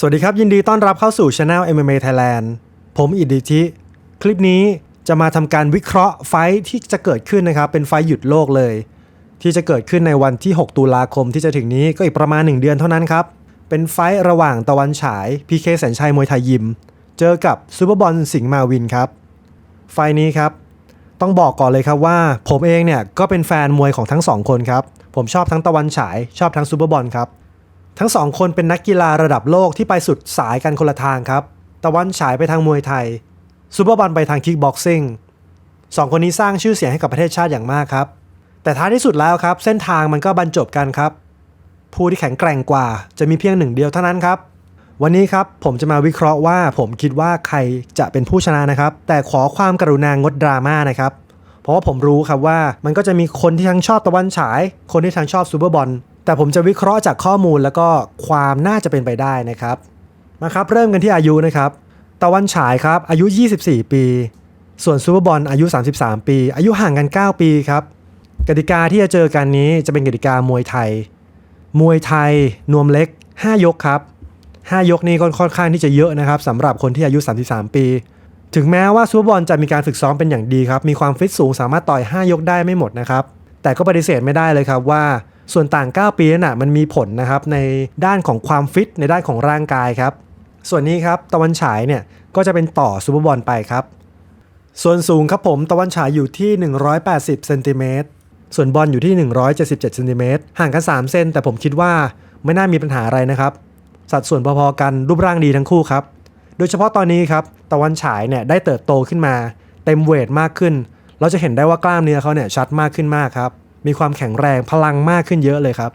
สวัสดีครับ ยินดีต้อนรับเข้าสู่ Channel MMA Thailand ผมอิดดิทิคลิปนี้จะมาทำการวิเคราะห์ไฟที่จะเกิดขึ้นนะครับ เป็นไฟหยุดโลกเลย ที่จะเกิดขึ้นในวันที่ 6 ตุลาคมที่จะถึงนี้ก็อีกประมาณ 1 เดือนเท่านั้นครับ เป็นไฟระหว่างตะวันฉาย PK แสนชัยมวยไทยยิม เจอกับซูเปอร์บอลสิงห์มาวินครับ ไฟนี้ครับ ต้องบอกก่อนเลยครับว่า ผมเองเนี่ยก็เป็นแฟนมวยของทั้งสองคนครับผมชอบทั้งตะวันฉายชอบทั้งซูเปอร์บอลครับ ทั้งสองคนเป็นนักกีฬาระดับโลกที่ไปสุดสายกันคนละทางครับ ตะวันฉายไปทางมวยไทยซูเปอร์บอลไปทางคิกบ็อกซิ่งสองคนนี้สร้างชื่อเสียงให้กับประเทศชาติอย่างมากครับ แต่ท้ายที่สุดแล้วครับ เส้นทางมันก็บรรจบกันครับ ผู้ที่แข็งแกร่งกว่าจะมีเพียงหนึ่งเดียวเท่านั้นครับ วันนี้ครับผมจะมาวิเคราะห์ว่าผมคิดว่าใครจะเป็นผู้ชนะนะครับ แต่ขอความกรุณางดดราม่านะครับ เพราะว่าผมรู้ครับว่ามันก็จะมีคนที่ทั้งชอบตะวันฉาย คนที่ทั้งชอบซูเปอร์บอล แต่ผมจะวิเคราะห์จากข้อมูลแล้วก็ความน่าจะเป็นไปได้นะครับมาครับ เริ่มกันที่อายุนะครับ ตะวันฉายครับ อายุ 24 ปี ส่วนซูเปอร์บอลอายุ 33 ปี อายุห่างกัน 9 ปีครับกติกาที่จะเจอกันนี้จะเป็นกติกามวยไทย มวยไทย นวมเล็ก 5 ยกครับ 5 ยกนี้ก็ค่อนข้างที่จะเยอะนะครับสำหรับคนที่อายุ 33 ปี ถึงแม้ว่าซูเปอร์บอลจะมีการฝึกซ้อมเป็นอย่างดีครับ มีความฟิตสูงสามารถต่อย 5 ยกได้ไม่หมดนะครับ แต่ก็ปฏิเสธไม่ได้เลยครับว่า ส่วนต่าง 9 ปีนั้นนะมันมีผลนะครับในด้านของความฟิตในด้านของร่างกายครับ ส่วนนี้ครับตะวันฉายเนี่ยก็จะเป็นต่อซูเปอร์บอลไปครับ ส่วนสูงครับผมตะวันฉายอยู่ที่ 180เซนติเมตรส่วนบอลอยู่ที่ 177เซนติเมตรห่างกัน 3 เซนแต่ผมคิดว่าไม่น่ามีปัญหาอะไรนะครับ สัดส่วนพอๆกันรูปร่างดีทั้งคู่ครับ โดยเฉพาะตอนนี้ครับตะวันฉายเนี่ยได้เติบโตขึ้นมา เต็มเวทมากขึ้น เราจะเห็นได้ว่ากล้ามเนื้อเขาเนี่ยชัดมากขึ้นมากครับ มีความแข็งแรงพลังมากขึ้นเยอะเลยครับ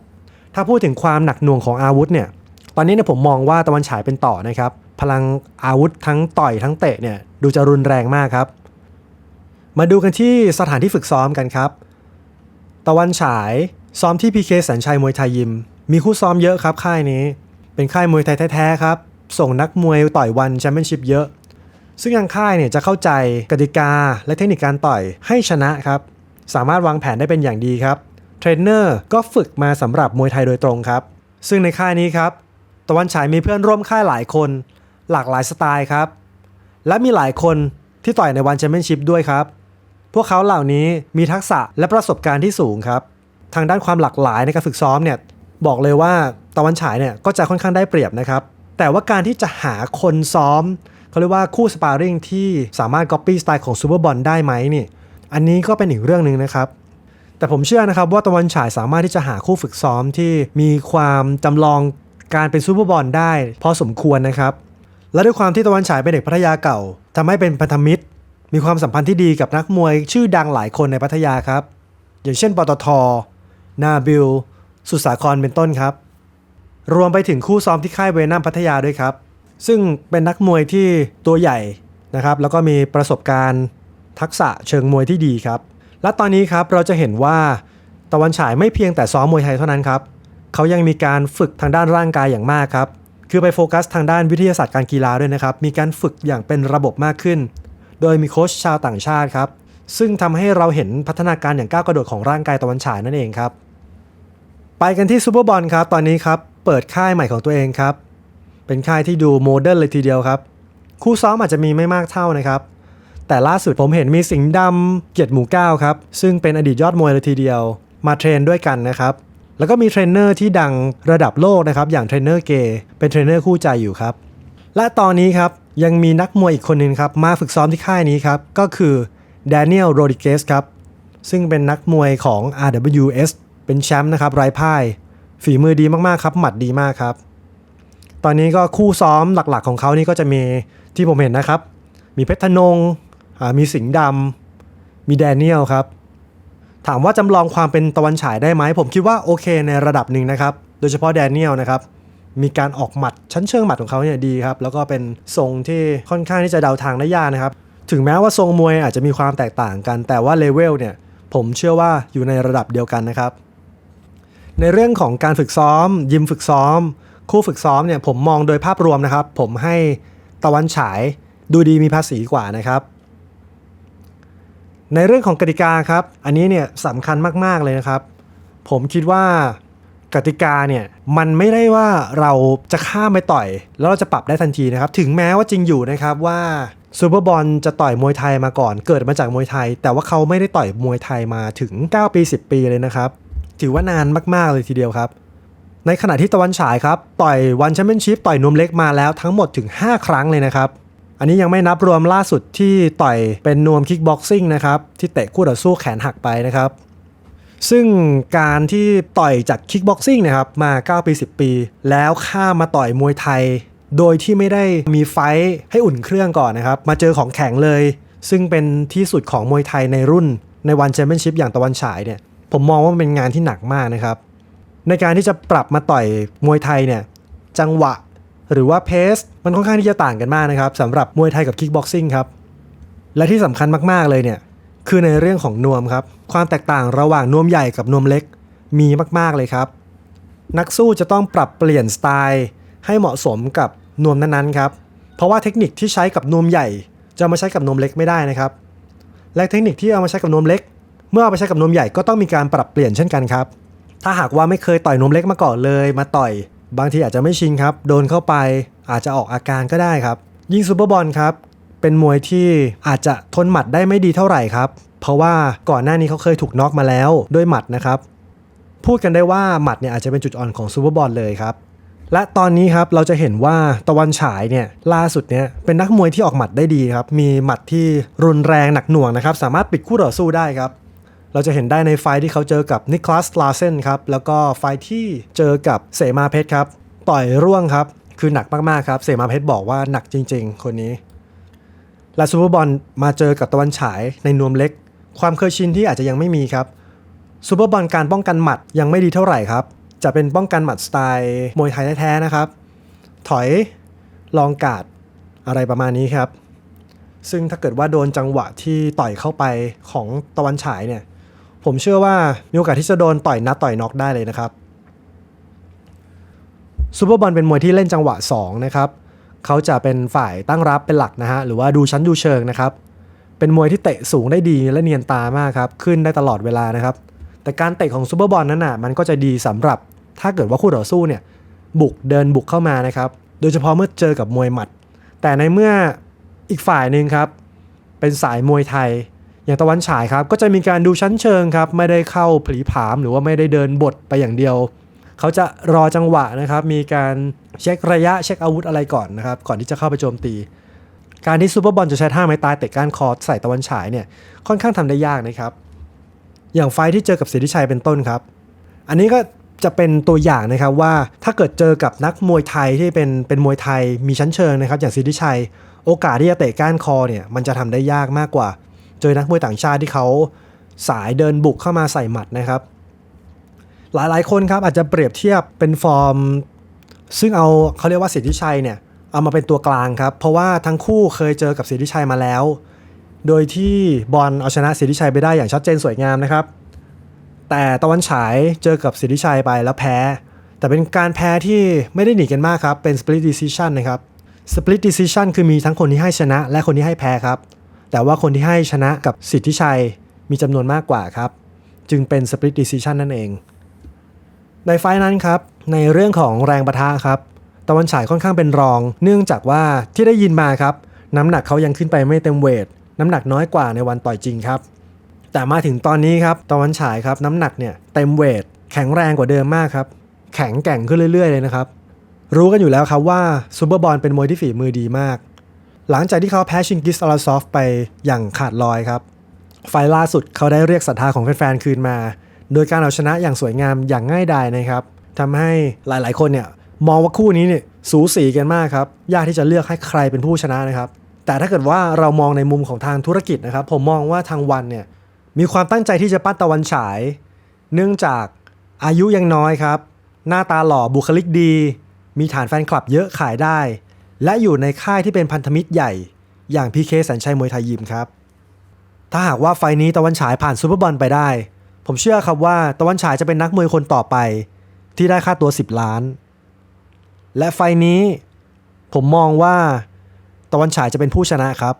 ถ้าพูดถึงความหนักหน่วงของอาวุธเนี่ย ตอนนี้เนี่ยผมมองว่าตะวันฉายเป็นต่อนะครับ พลังอาวุธทั้งต่อยทั้งเตะเนี่ยดูจะรุนแรงมากครับ มาดูกันที่สถานที่ฝึกซ้อมกันครับ ตะวันฉายซ้อมที่ PK แสนชัยมวยไทยยิม มีคู่ซ้อมเยอะครับค่ายนี้ เป็นค่ายมวยไทยแท้ๆครับ ส่งนักมวยต่อยวันแชมเปี้ยนชิพเยอะซึ่งทางค่ายเนี่ยจะเข้าใจกติกาและเทคนิคการต่อยให้ชนะครับ สามารถวางแผนได้เป็นอย่างดีครับเทรนเนอร์ก็ฝึกมาสำหรับมวยไทยโดยตรงครับ ซึ่งในค่ายนี้ครับ ตะวันฉายมีเพื่อนร่วมค่ายหลายคน หลากหลายสไตล์ครับ และมีหลายคนที่ต่อยในวันแชมเปี้ยนชิพด้วยครับ พวกเขาเหล่านี้มีทักษะและประสบการณ์ที่สูงครับ ทางด้านความหลากหลายในการฝึกซ้อมเนี่ยบอกเลยว่าตะวันฉายเนี่ยก็จะค่อนข้างได้เปรียบนะครับ แต่ว่าการที่จะหาคนซ้อมเขาเรียกว่าคู่สปาร์ริงที่สามารถก๊อปปี้สไตล์ของซูเปอร์บอลได้ไหมนี่ อันนี้ก็เป็นอีกเรื่องหนึ่งนะครับ แต่ผมเชื่อนะครับว่าตะวันฉายสามารถที่จะหาคู่ฝึกซ้อมที่มีความจำลองการเป็นซูเปอร์บอลได้พอสมควรนะครับ และด้วยความที่ตะวันฉายเป็นเด็กพัทยาเก่าทำให้เป็นพันธมิตร มีความสัมพันธ์ที่ดีกับนักมวยชื่อดังหลายคนในพัทยาครับ อย่างเช่นปตท นาบิล สุสาครเป็นต้นครับ รวมไปถึงคู่ซ้อมที่ค่ายเวนัมพัทยาด้วยครับ ซึ่งเป็นนักมวยที่ตัวใหญ่นะครับ แล้วก็มีประสบการณ์ ทักษะเชิงมวยที่ดีครับ และตอนนี้ครับเราจะเห็นว่าตะวันฉายไม่เพียงแต่ซ้อมมวยไทยเท่านั้นครับเขายังมีการฝึกทางด้านร่างกายอย่างมากครับ คือไปโฟกัสทางด้านวิทยาศาสตร์การกีฬาด้วยนะครับ มีการฝึกอย่างเป็นระบบมากขึ้น โดยมีโค้ชชาวต่างชาติครับ ซึ่งทำให้เราเห็นพัฒนาการอย่างก้าวกระโดดของร่างกายตะวันฉายนั่นเองครับ ไปกันที่ซูเปอร์บอลครับ ตอนนี้ครับ เปิดค่ายใหม่ของตัวเองครับ เป็นค่ายที่ดูโมเดิร์นเลยทีเดียวครับ คู่ซ้อมอาจจะมีไม่มากเท่านะครับ แต่ล่าสุดผมเห็นมีสิงห์ดำเกียรติหมู่ก้าครับ ซึ่งเป็นอดีตยอดมวยเลยทีเดียว มาเทรนด้วยกันนะครับแล้วก็มีเทรนเนอร์ที่ดังระดับโลกนะครับอย่างเทรนเนอร์เกย์เป็นเทรนเนอร์คู่ใจอยู่ครับและตอนนี้ครับยังมีนักมวยอีกคนหนึ่งครับมาฝึกซ้อมที่ค่ายนี้ครับก็คือแดเนียลโรดิเกสครับซึ่งเป็นนักมวยของ RWS เป็นแชมป์นะครับไร้พ่าย ฝีมือดีมากๆครับ หมัดดีมากครับ ตอนนี้ก็คู่ซ้อมหลักๆของเขานี่ก็จะมีที่ผมเห็นนะครับ มีเพชรธนง มีสิงห์ดำมีแดเนียลครับ ถามว่าจำลองความเป็นตะวันฉายได้ไหมผมคิดว่าโอเคในระดับหนึ่งนะครับ โดยเฉพาะแดเนียลนะครับ มีการออกหมัดชั้นเชิงหมัดของเขาเนี่ยดีครับ แล้วก็เป็นทรงที่ค่อนข้างที่จะเดาทางได้ยากนะครับ ถึงแม้ว่าทรงมวยอาจจะมีความแตกต่างกัน แต่ว่าเลเวลเนี่ยผมเชื่อว่าอยู่ในระดับเดียวกันนะครับ ในเรื่องของการฝึกซ้อม ยิมฝึกซ้อม คู่ฝึกซ้อมเนี่ยผมมองโดยภาพรวมนะครับ ผมให้ตะวันฉายดูดีมีภาษีกว่านะครับ ในเรื่องของกติกาครับ อันนี้เนี่ยสำคัญมาก ๆ เลยนะครับ ผมคิดว่ากติกาเนี่ยมันไม่ได้ว่าเราจะข้ามไปต่อย แล้วเราจะปรับได้ทันทีนะครับ ถึงแม้ว่าจริงอยู่นะครับว่าซูเปอร์บอลจะต่อยมวยไทยมาก่อน เกิดมาจากมวยไทย แต่ว่าเขาไม่ได้ต่อยมวยไทยมาถึง 9 ปี 10 ปีเลยนะครับ ถือว่านานมาก ๆ เลยทีเดียวครับ ในขณะที่ตะวันฉายครับ ต่อยวันแชมเปี้ยนชิพต่อยนวมเล็กมาแล้วทั้งหมดถึง 5 ครั้งเลยนะครับ อันนี้ยังไม่นับรวมล่าสุดที่ต่อยเป็นนวมคิกบ็อกซิ่งนะครับที่เตะคู่ต่อสู้แขนหักไปนะครับ ซึ่งการที่ต่อยจากคิกบ็อกซิ่งนะครับมา 9 ปี 10 ปี แล้วข้ามาต่อยมวยไทย โดยที่ไม่ได้มีไฟท์ให้อุ่นเครื่องก่อนนะครับ มาเจอของแข็งเลย ซึ่งเป็นที่สุดของมวยไทยในรุ่นในวันแชมเปี้ยนชิพอย่างตะวันฉายเนี่ยผมมองว่าเป็นงานที่หนักมากนะครับ ในการที่จะปรับมาต่อยมวยไทยเนี่ยจังหวะ หรือว่าเพสมันค่อนข้างที่จะต่างกันมากนะครับสำหรับมวยไทยกับคิกบ็อกซิ่งครับและที่สำคัญมากๆเลยเนี่ยคือในเรื่องของนวมครับความแตกต่างระหว่างนวมใหญ่กับนวมเล็กมีมากๆเลยครับ นักสู้จะต้องปรับเปลี่ยนสไตล์ให้เหมาะสมกับนวมนั้นๆครับเพราะว่าเทคนิคที่ใช้กับนวมใหญ่ จะมาใช้กับนวมเล็กไม่ได้นะครับและเทคนิคที่เอามาใช้กับนวมเล็ก เมื่อเอาไปใช้กับนวมใหญ่ก็ต้องมีการปรับเปลี่ยนเช่นกันครับ ถ้าหากว่าไม่เคยต่อยนวมเล็กมาก่อนเลย มาต่อย บางทีอาจจะไม่ชินครับ โดนเข้าไปอาจจะออกอาการก็ได้ครับ ยิ่งซูเปอร์บอลครับ เป็นมวยที่อาจจะทนหมัดได้ไม่ดีเท่าไหร่ครับ เพราะว่าก่อนหน้านี้เขาเคยถูกน็อกมาแล้วด้วยหมัดนะครับ พูดกันได้ว่าหมัดเนี่ยอาจจะเป็นจุดอ่อนของซูเปอร์บอลเลยครับ และตอนนี้ครับเราจะเห็นว่าตะวันฉายเนี่ยล่าสุดเนี่ยเป็นนักมวยที่ออกหมัดได้ดีครับ มีหมัดที่รุนแรงหนักหน่วงนะครับ สามารถปิดคู่ต่อสู้ได้ครับ เราจะเห็นได้ในไฟที่เขาเจอกับนิคลัสลาเซนครับ แล้วก็ไฟท์ที่เจอกับเสมาเพชรครับ ต่อยร่วงครับ คือหนักมากๆครับ เสมาเพชรบอกว่าหนักจริง ๆ คนนี้ และซูเปอร์บอลมาเจอกับตะวันฉายในนวมเล็ก ความเคยชินที่อาจจะยังไม่มีครับซูเปอร์บอลการป้องกันหมัดยังไม่ดีเท่าไหร่ครับ จะเป็นป้องกันหมัดสไตล์มวยไทยแท้ๆนะครับ ถอยลองกาดอะไรประมาณนี้ครับ ซึ่งถ้าเกิดว่าโดนจังหวะที่ต่อยเข้าไปของตะวันฉายเนี่ย ผมเชื่อว่ามีโอกาสที่จะโดนต่อยนัดต่อยน็อกได้เลยนะครับซูเปอร์บอลเป็นมวยที่เล่นจังหวะ 2 นะครับ เขาจะเป็นฝ่ายตั้งรับเป็นหลักนะฮะ หรือว่าดูชั้นดูเชิงนะครับ เป็นมวยที่เตะสูงได้ดีและเนียนตามากครับ ขึ้นได้ตลอดเวลานะครับ แต่การเตะของซูเปอร์บอลนั้นน่ะ มันก็จะดีสำหรับถ้าเกิดว่าคู่ต่อสู้เนี่ย บุกเดินบุกเข้ามานะครับ โดยเฉพาะเมื่อเจอกับมวยหมัด แต่ในเมื่ออีกฝ่ายหนึ่งครับ เป็นสายมวยไทย อย่างตะวันฉายครับก็จะมีการดูชั้นเชิงครับไม่ได้เข้าผลีผามหรือว่าไม่ได้เดินบทไปอย่างเดียว เขาจะรอจังหวะนะครับมีการเช็คระยะเช็คอาวุธอะไรก่อนนะครับก่อนที่จะเข้าไปโจมตี การที่ซูเปอร์บอลจะใช้ท่าไม้ตายเตะก้านคอใส่ตะวันฉายเนี่ยค่อนข้างทำได้ยากนะครับอย่างไฟที่เจอกับสิทธิชัยเป็นต้นครับ อันนี้ก็จะเป็นตัวอย่างนะครับว่าถ้าเกิดเจอกับนักมวยไทยที่เป็นเป็นมวยไทยมีชั้นเชิงนะครับ อย่างสิทธิชัย โอกาสที่จะเตะก้านคอเนี่ยมันจะทำได้ยากมากกว่า เจอนักมวยต่างชาติที่เขาสายเดินบุกเข้ามาใส่หมัดนะครับ หลายๆคนครับอาจจะเปรียบเทียบเป็นฟอร์ม ซึ่งเอาเขาเรียกว่าสิทธิชัยเนี่ยเอามาเป็นตัวกลางครับ เพราะว่าทั้งคู่เคยเจอกับสิทธิชัยมาแล้ว โดยที่บอลเอาชนะสิทธิชัยไปได้อย่างชัดเจนสวยงามนะครับ แต่ตะวันฉายเจอกับสิทธิชัยไปแล้วแพ้ แต่เป็นการแพ้ที่ไม่ได้หนีกันมากครับ เป็น split decision นะครับ split decision คือมีทั้งคนที่ให้ชนะและคนที่ให้แพ้ครับ แต่ว่าคนที่ให้ชนะกับสิทธิชัยมีจำนวนมากกว่าครับ จึงเป็น split decision นั่นเอง ในไฟล์นั้นครับ ในเรื่องของแรงประทะครับ ตะวันฉายค่อนข้างเป็นรอง เนื่องจากว่าที่ได้ยินมาครับ น้ำหนักเขายังขึ้นไปไม่เต็มเวท น้ำหนักน้อยกว่าในวันต่อยจริงครับ แต่มาถึงตอนนี้ครับ ตะวันฉายครับน้ำหนักเนี่ยเต็มเวท แข็งแรงกว่าเดิมมากครับ แข็งแกร่งขึ้นเรื่อย ๆ เลยนะครับ รู้กันอยู่แล้วครับว่าซูเปอร์บอลเป็นมวยที่ฝีมือดีมาก หลังจากที่เขาแพ้ชิงกิสอาราซอฟไปอย่างขาดลอยครับ ไฟล์ล่าสุดเขาได้เรียกศรัทธาของแฟนๆคืนมา โดยการเอาชนะอย่างสวยงามอย่างง่ายดายนะครับทำให้หลายๆคนเนี่ยมองว่าคู่นี้เนี่ยสูสีกันมากครับ ยากที่จะเลือกให้ใครเป็นผู้ชนะนะครับ แต่ถ้าเกิดว่าเรามองในมุมของทางธุรกิจนะครับ ผมมองว่าทางวันเนี่ยมีความตั้งใจที่จะปั้นตะวันฉาย เนื่องจากอายุยังน้อยครับ หน้าตาหล่อบุคลิกดี มีฐานแฟนคลับเยอะขายได้ และอยู่ในค่ายที่เป็นพันธมิตรใหญ่ อย่างพีเคสัญชัยมวยไทยยิมครับ ถ้าหากว่าไฟนี้ตะวันฉายผ่านซูเปอร์บอลไปได้ ผมเชื่อครับว่าตะวันฉายจะเป็นนักมวยคนต่อไป ที่ได้ค่าตัว 10 ล้าน และไฟนี้ผมมองว่าตะวันฉายจะเป็นผู้ชนะครับ